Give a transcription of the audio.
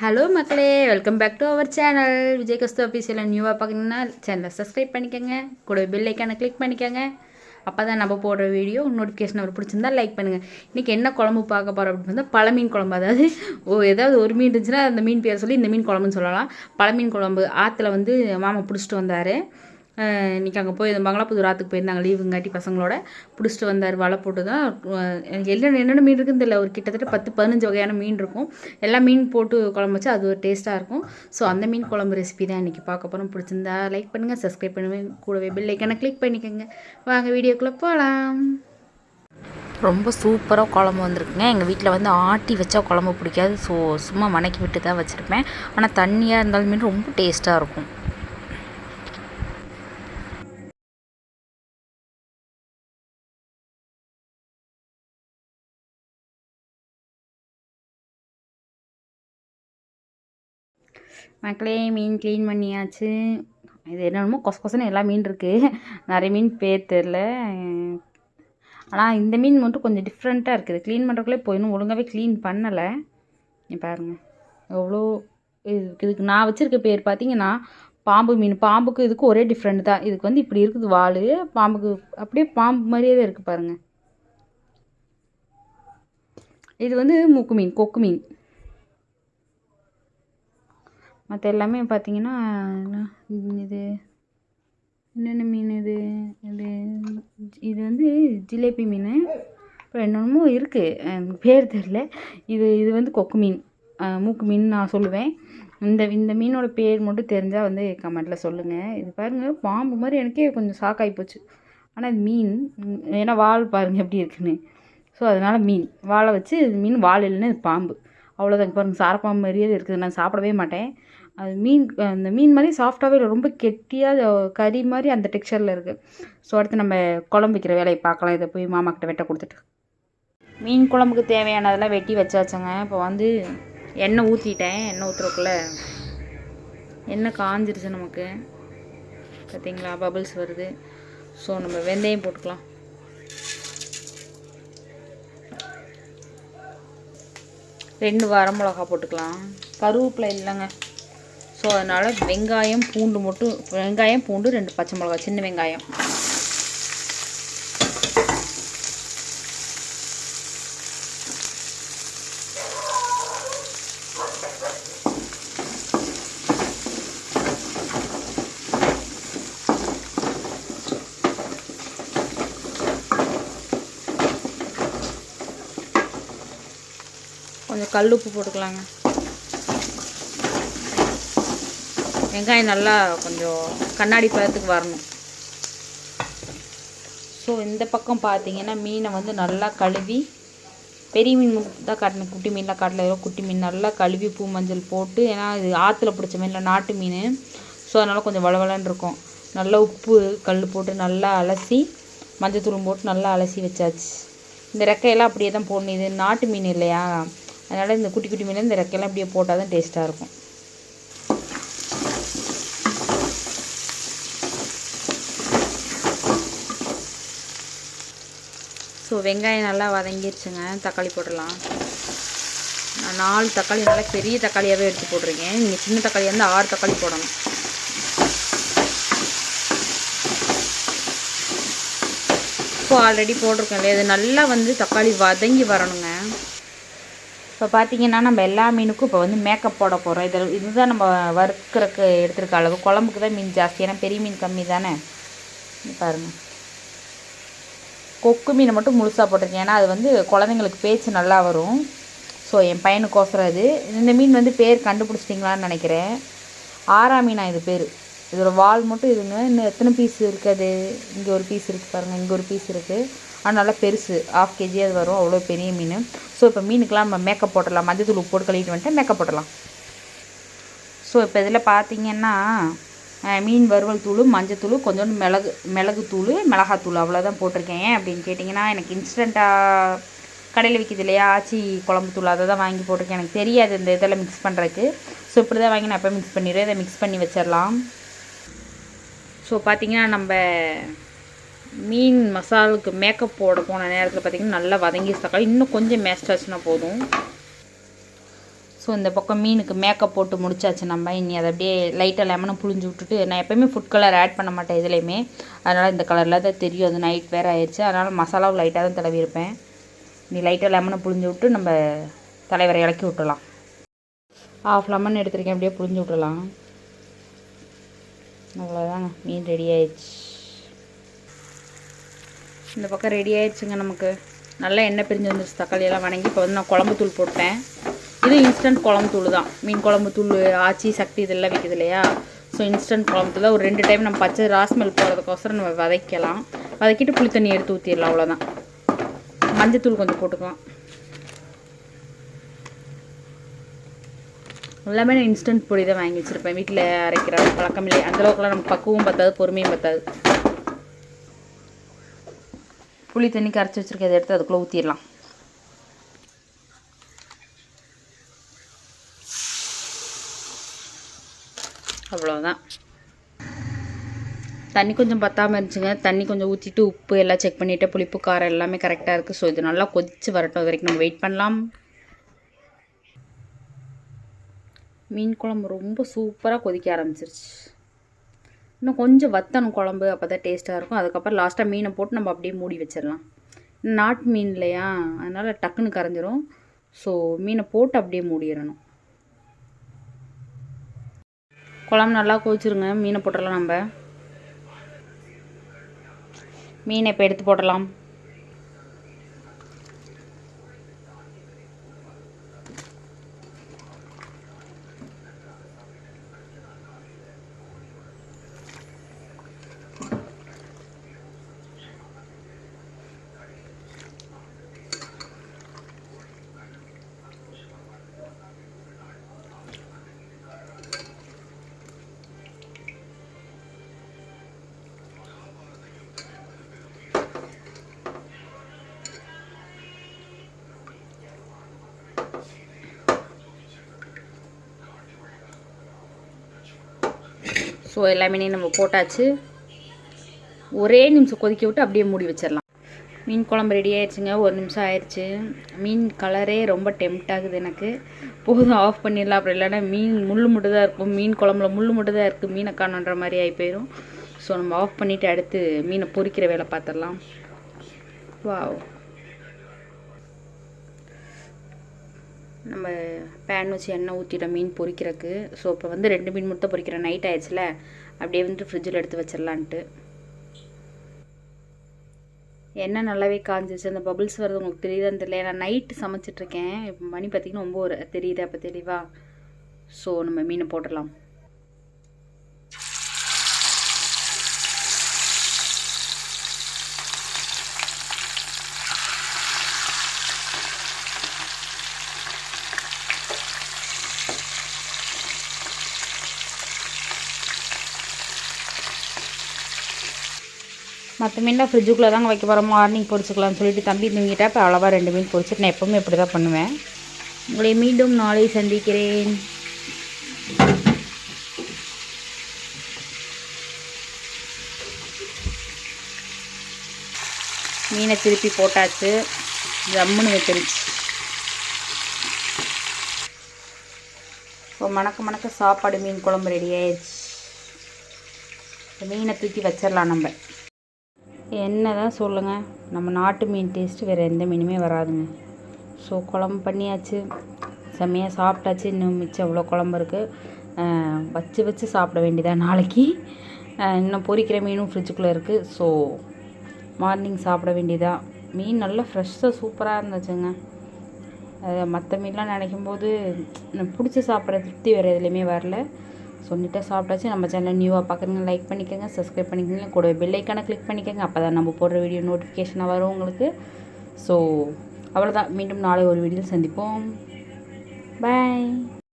Hello மக்களே. Welcome back to our channel Vijay கஸ்து ஆஃபீஸில் நியூவாக பார்க்கணுன்னா சேனலை சப்ஸ்கிரைப் பண்ணிக்கோங்க. கூட பெல் ஐக்கானை கிளிக் பண்ணிக்கோங்க. அப்போ தான் நம்ம போடுற வீடியோ நோட்டிஃபிகேஷன் அவர் பிடிச்சிருந்தா லைக் பண்ணுங்கள் இன்றைக்கி என்ன குழம்பு பார்க்க போகிறோம் அப்படின்னு பார்த்தா பழ மீன் குழம்பு. அதாவது ஓ ஏதாவது ஒரு மீன் இருந்துச்சுன்னா அந்த மீன் பேர் சொல்லி இந்த மீன் குழம்புன்னு சொல்லலாம். பழமீன் குழம்பு ஆற்றுல வந்து மாமா பிடிச்சிட்டு வந்தார். இன்றைக்கி அங்கே போய் மங்களாப்புதூர் ஆற்றுக்கு போயிருந்தாங்க லீவுங்காட்டி பசங்களோட. பிடிச்சிட்டு வந்தார் வலை போட்டு தான் எல்லாம் என்னென்ன மீன் இருக்குன்னு தெரியல ஒரு கிட்டத்தட்ட பத்து பதினஞ்சு வகையான மீன் இருக்கும். எல்லா மீன் போட்டு குழம்பு வச்சா அது ஒரு டேஸ்ட்டாக இருக்கும். ஸோ அந்த மீன் குழம்பு ரெசிபி தான் இன்றைக்கி பார்க்க போகிறோம் பிடிச்சிருந்தா லைக் பண்ணுங்கள் சப்ஸ்கிரைப் பண்ணுவேன் கூடவே பெல் ஐக்கானை கிளிக் பண்ணிக்கோங்க. வாங்க வீடியோக்குள்ளே போகலாம் ரொம்ப சூப்பராக குழம்பு வந்திருக்குங்க. எங்கள் வீட்டில் வந்து ஆட்டி வச்சா குழம்பு பிடிக்காது. ஸோ சும்மா மணக்கி விட்டு தான் வச்சுருப்பேன். ஆனால் தண்ணியாக இருந்தாலுமே ரொம்ப டேஸ்ட்டாக இருக்கும். மக்களே மீன் க்ளீன் பண்ணியாச்சு. இது என்னென்னமோ கொச கொசன்னு எல்லா மீன் இருக்குது நிறைய மீன் பேர் தெரில ஆனால் இந்த மீன் மட்டும் கொஞ்சம் டிஃப்ரெண்ட்டாக இருக்குது க்ளீன் பண்ணுறக்குள்ளே போய் ஒழுங்காகவே க்ளீன் பண்ணலை. நீ பாருங்கள் எவ்வளோ இதுக்கு இதுக்கு நான் வச்சுருக்க பேர் பார்த்தீங்கன்னா பாம்பு மீன். பாம்புக்கு இதுக்கு ஒரே டிஃப்ரெண்ட் தான். இதுக்கு வந்து இப்படி இருக்குது வால். பாம்புக்கு அப்படியே பாம்பு மாதிரியே தான் இருக்குது பாருங்கள் இது வந்து மூக்கு மீன் கொக்கு மீன். மற்ற எல்லாமே பார்த்தீங்கன்னா இது என்னென்ன மீன் இது? இது இது வந்து ஜிலேபி மீன். அப்புறம் என்னென்னமோ இருக்குது பேர் தெரில இது இது வந்து கொக்கு மீன். மூக்கு மீன் நான் சொல்லுவேன். இந்த இந்த மீனோட பேர் மட்டும் தெரிஞ்சால் வந்து கமெண்ட்டில் சொல்லுங்கள் இது பாருங்கள் பாம்பு மாதிரி எனக்கே கொஞ்சம் ஷாக்காகி போச்சு. ஆனால் இது மீன். ஏன்னா வால் பாருங்கள் எப்படி இருக்குன்னு. ஸோ அதனால் மீன். வாழை வச்சு மீன் வால் இல்லைன்னு இது பாம்பு. அவ்வளோதான் பாருங்கள் சாரப்பாம்பு மாதிரியே இருக்குது. நான் சாப்பிடவே மாட்டேன். அது மீன் அந்த மீன் மாதிரி சாஃப்டாகவே இல்லை ரொம்ப கெட்டியாக கறி மாதிரி அந்த டெக்ஸ்சரில் இருக்குது ஸோ அடுத்து நம்ம குழம்பு வைக்கிற வேலையை பார்க்கலாம். இதை போய் மாமாக்கிட்ட வெட்ட கொடுத்துட்டு. மீன் குழம்புக்கு தேவையானதெல்லாம் வெட்டி வச்சாச்சுங்க. இப்போ வந்து எண்ணெய் ஊற்றிட்டேன் எண்ணெய் ஊற்றுறக்குள்ள எண்ணெய் காஞ்சிருச்சு நமக்கு. பார்த்தீங்களா? பபிள்ஸ் வருது. ஸோ நம்ம வெந்தயம் போட்டுக்கலாம். ரெண்டு வரமிளகா போட்டுக்கலாம். கருவேப்பிலை இல்லைங்க. ஸோ அதனால் வெங்காயம் பூண்டு மட்டும் வெங்காயம் பூண்டு ரெண்டு பச்சை மிளகா சின்ன வெங்காயம். கொஞ்சம் கல் உப்பு போட்டுக்கலாங்க. வெங்காயம் நல்லா கொஞ்சம் கண்ணாடி பழத்துக்கு வரணும். ஸோ இந்த பக்கம் பார்த்தீங்கன்னா மீனை வந்து நல்லா கழுவி பெரிய மீன் தான் காட்டினேன் குட்டி மீன்லாம் காட்டில் ஏதோ குட்டி மீன் நல்லா கழுவி பூ மஞ்சள் போட்டு ஏன்னா இது ஆற்றுல பிடிச்ச மீனில் நாட்டு மீன். ஸோ அதனால் கொஞ்சம் வளவலன்னு இருக்கும். நல்லா உப்பு கல் போட்டு நல்லா அலசி மஞ்சள் தூளும் போட்டு நல்லா அலசி வச்சாச்சு. இந்த ரெக்கையெல்லாம் அப்படியே தான் போடணும். இது நாட்டு மீன் இல்லையா? அதனால் இந்த குட்டி குட்டி மீன் இந்த ரெக்கையெல்லாம் அப்படியே போட்டால் தான் டேஸ்ட்டாக இருக்கும். ஸோ வெங்காயம் நல்லா வதங்கிருச்சுங்க. தக்காளி போடலாம். நான் நாலு தக்காளி நல்லா பெரிய தக்காளியாகவே எடுத்து போட்டிருக்கேன். நீங்கள் சின்ன தக்காளி வந்து ஆறு தக்காளி போடணும். இப்போ ஆல்ரெடி போட்டிருக்கேன் இல்லையா இது நல்லா வந்து தக்காளி வதங்கி வரணுங்க. இப்போ பார்த்தீங்கன்னா நம்ம எல்லா மீனுக்கும் இப்போ வந்து மேக்கப் போட போகிறோம் இதில் இதுதான் நம்ம வறுக்கிறக்கு எடுத்துருக்க அளவு. குழம்புக்கு தான் மீன் ஜாஸ்தி. ஏன்னா பெரிய மீன் கம்மி தானே. பாருங்கள் கொக்கு மீனை மட்டும் முழுசாக போட்டிருக்கேன். ஏன்னா அது வந்து குழந்தைங்களுக்கு பேச்சு நல்லா வரும். ஸோ என் பையனுக்கோசரம் அது. இந்த மீன் வந்து பேர் கண்டுபிடிச்சிட்டிங்களான்னு நினைக்கிறேன். ஆறா மீனா இது பேர். இதோட வால் மட்டும் இதுங்க. இன்னும் எத்தனை பீஸ் இருக்குது இங்கே ஒரு பீஸ் இருக்குது பாருங்கள் இங்கே ஒரு பீஸ் இருக்குது ஆனால் நல்லா பெருசு. ஆஃப் கேஜி அது வரும். அவ்வளோ பெரிய மீன். ஸோ இப்போ மீனுக்கெலாம் நம்ம மேக்கப் போட்டுடலாம். மஞ்சள் தூள் போட்டு கழுவிட்டு வந்துட்டு மேக்கப் போட்டலாம் ஸோ இப்போ இதில் பார்த்தீங்கன்னா மீன் வறுவல் தூள் மஞ்சத்தூள் கொஞ்சோண்டு மிளகு மிளகு தூள் மிளகாத்தூள் அவ்வளோதான் போட்டிருக்கேன். ஏன் அப்படின்னு கேட்டிங்கன்னா எனக்கு இன்ஸ்டண்ட்டாக கடையில் விற்கிது இல்லையா ஆச்சி குழம்பு தூள் அதை தான் வாங்கி போட்டிருக்கேன். எனக்கு தெரியாது இந்த இதெல்லாம் மிக்ஸ் பண்ணுறதுக்கு ஸோ இப்படி தான் வாங்கி நான் எப்போ மிக்ஸ் பண்ணிடுவேன் இதை மிக்ஸ் பண்ணி வச்சிடலாம். ஸோ பார்த்திங்கன்னா நம்ம மீன் மசாலுக்கு மேக்கப் போட போன நேரத்தில் பார்த்திங்கன்னா நல்லா வதங்கி தக்காளி. இன்னும் கொஞ்சம் மேஸ்ட் ஆச்சுன்னா போதும். ஸோ இந்த பக்கம் மீனுக்கு மேக்கப் போட்டு முடிச்சாச்சு நம்ம. இனி அதை அப்படியே லைட்டாக லெமனை புழிஞ்சு விட்டுட்டு நான் எப்போயுமே ஃபுட் கலர் ஆட் பண்ண மாட்டேன் இதுலேயுமே அதனால் இந்த கலரில் தான் தெரியும். அது நைட் வேறு ஆயிடுச்சு. அதனால் மசாலாவும் லைட்டாக தான் தடவிருப்பேன் நீ லைட்டாக லெமனை புழிஞ்சு விட்டு நம்ம தலைவரை இறக்கி விட்டுலாம் ஆஃப் லெமன் எடுத்துருக்கேன். அப்படியே புழிஞ்சு விட்டுலாம் அவ்வளோதாங்க மீன் ரெடி ஆயிடுச்சு. இந்த பக்கம் ரெடி ஆயிடுச்சுங்க நமக்கு. நல்லா எண்ணெய் பிரிஞ்சு வந்துருச்சு. தக்காளி எல்லாம் வணங்கி இப்போ வந்து நான் குழம்பு தூள் போட்டேன். இது இன்ஸ்டன்ட் குழம்பு தூள் தான். மீன் குழம்பு தூள் ஆச்சி சக்தி இதெல்லாம் விற்கிது இல்லையா? ஸோ இன்ஸ்டன்ட் குழம்பு தூள் ஒரு ரெண்டு டைம் நம்ம பச்சை ராஸ்மெல் போகிறதுக்கோசரம் நம்ம வதக்கலாம். வதக்கிட்டு புளி தண்ணி எடுத்து ஊற்றிடலாம் அவ்வளோதான் மஞ்சத்தூள் கொஞ்சம் போட்டுக்கலாம். எல்லாமே நான் இன்ஸ்டன்ட் பொடி தான் வாங்கி வச்சுருப்பேன். வீட்டில் அரைக்கிற பழக்கம் இல்லை அந்தளவுக்குலாம் நமக்கு பக்குவம் பத்தாது பொறுமையும் பத்தாது. புளி தண்ணி கரைச்சி வச்சுருக்கதை எடுத்து அதுக்குள்ளே ஊற்றிடலாம் அவ்வளோதான் தண்ணி கொஞ்சம் பத்தாமல் இருந்துச்சுங்க. தண்ணி கொஞ்சம் ஊற்றிட்டு உப்பு எல்லாம் செக் பண்ணிவிட்டு புளிப்பு காரம் எல்லாமே கரெக்டாக இருக்குது ஸோ இது நல்லா கொதித்து வரட்டும் அது வரைக்கும். நம்ம வெயிட் பண்ணலாம். மீன் குழம்பு ரொம்ப சூப்பராக கொதிக்க ஆரம்பிச்சிருச்சு. இன்னும் கொஞ்சம் வத்தணும் குழம்பு அப்போ தான் டேஸ்ட்டாக இருக்கும். அதுக்கப்புறம் லாஸ்ட்டாக மீனை போட்டு நம்ம அப்படியே மூடி வச்சிடலாம். நாட்டு மீன் இல்லையா? அதனால் டக்குன்னு கரைஞ்சிரும். ஸோ மீனை போட்டு அப்படியே மூடிடணும். குழம்பு நல்லா கொதிச்சிருங்க. மீனை போட்டுடலாம் நம்ம. மீனை இப்போ எடுத்து போடலாம் ஸோ எல்லாமே நம்ம போட்டாச்சு. ஒரே நிமிஷம் கொதிக்க விட்டு அப்படியே மூடி வச்சிடலாம் மீன் குழம்பு ரெடி ஆயிடுச்சுங்க ஒரு நிமிஷம் ஆயிடுச்சு மீன் கலரே ரொம்ப டெம்ட் ஆகுது எனக்கு. போதும் ஆஃப் பண்ணிடலாம். அப்படி இல்லைன்னா மீன் முள் மட்டும் தான் இருக்கும். மீன் குழம்புல முள் மட்டும் தான் இருக்குது மீனை காணுன்ற மாதிரி ஆகி போயிடும் ஸோ நம்ம ஆஃப் பண்ணிவிட்டு அடுத்து மீனை பொறிக்கிற வேலை பார்த்துடலாம். வாவ் நம்ம பேன் வச்சு எண்ணெய் ஊற்றிட்டோம் மீன் பொரிக்கிறதுக்கு. ஸோ இப்போ வந்து ரெண்டு மீன் மட்டும் பொரிக்கிறேன். நைட் ஆயிடுச்சுல. அப்படியே வந்துட்டு ஃப்ரிட்ஜில் எடுத்து வச்சிடலான்ட்டு. எண்ணெய் நல்லாவே காஞ்சிச்சு அந்த பபுள்ஸ் வர்றது உங்களுக்கு தெரியுதான்னு தெரியல. நான் நைட்டு சமைச்சிட்ருக்கேன் இப்போ மணி பார்த்திங்கன்னா ரொம்ப ஒரு தெரியுது அப்போ தெளிவாக ஸோ நம்ம மீனை போட்டுடலாம். மற்ற மீன்லாம் ஃப்ரிட்ஜுக்குள்ளே தாங்க வைக்க போகிறோம் மார்னிங் பொரிச்சுக்கலாம்னு சொல்லிட்டு தம்பி தூங்கிட்டா இப்போ அளவாக ரெண்டு மீன் பொரிச்சிட்டு நான் எப்போவுமே இப்படி தான் பண்ணுவேன். உங்களை மீண்டும் நாளை சந்திக்கிறேன். மீனை திருப்பி போட்டாச்சு. ஜம்முன்னு வச்சிருச்சு. இப்போ மணக்க மணக்க சாப்பாடு மீன் குழம்பு ரெடி ஆயிடுச்சு. மீனை தூக்கி வச்சிடலாம் நம்ம. என்ன தான் சொல்லுங்கள் நம்ம நாட்டு மீன் டேஸ்ட்டு வேறு எந்த மீனுமே வராதுங்க. ஸோ குழம்பு பண்ணியாச்சு. செம்மையாக சாப்பிட்டாச்சு. இன்னும் மிச்சம் அவ்வளோ குழம்பு இருக்குது வச்சு வச்சு சாப்பிட வேண்டியதாக நாளைக்கு. இன்னும் பொரிக்கிற மீனும் ஃப்ரிட்ஜுக்குள்ளே இருக்குது ஸோ மார்னிங் சாப்பிட வேண்டியதாக மீன் நல்லா ஃப்ரெஷ்ஷாக சூப்பராக இருந்துச்சுங்க. மற்ற மீன்லாம் நினைக்கும் போது பிடிச்சி சாப்பிட்ற திருப்தி வேறு எதுலேயுமே வரல. சொல்லிட்டு சாப்பிட்டாச்சு. நம்ம சேனல் நியூவாக பார்க்குறீங்க லைக் பண்ணிக்கோங்க சப்ஸ்கிரைப் பண்ணிக்கோங்க. கூட பெல்லைக்கான கிளிக் பண்ணிக்கோங்க. அப்போ தான் நம்ம போடுற வீடியோ நோட்டிஃபிகேஷனாக வரும் உங்களுக்கு. ஸோ அவ்வளோதான் மீண்டும் நாளை ஒரு வீடியோவில் சந்திப்போம். பாய்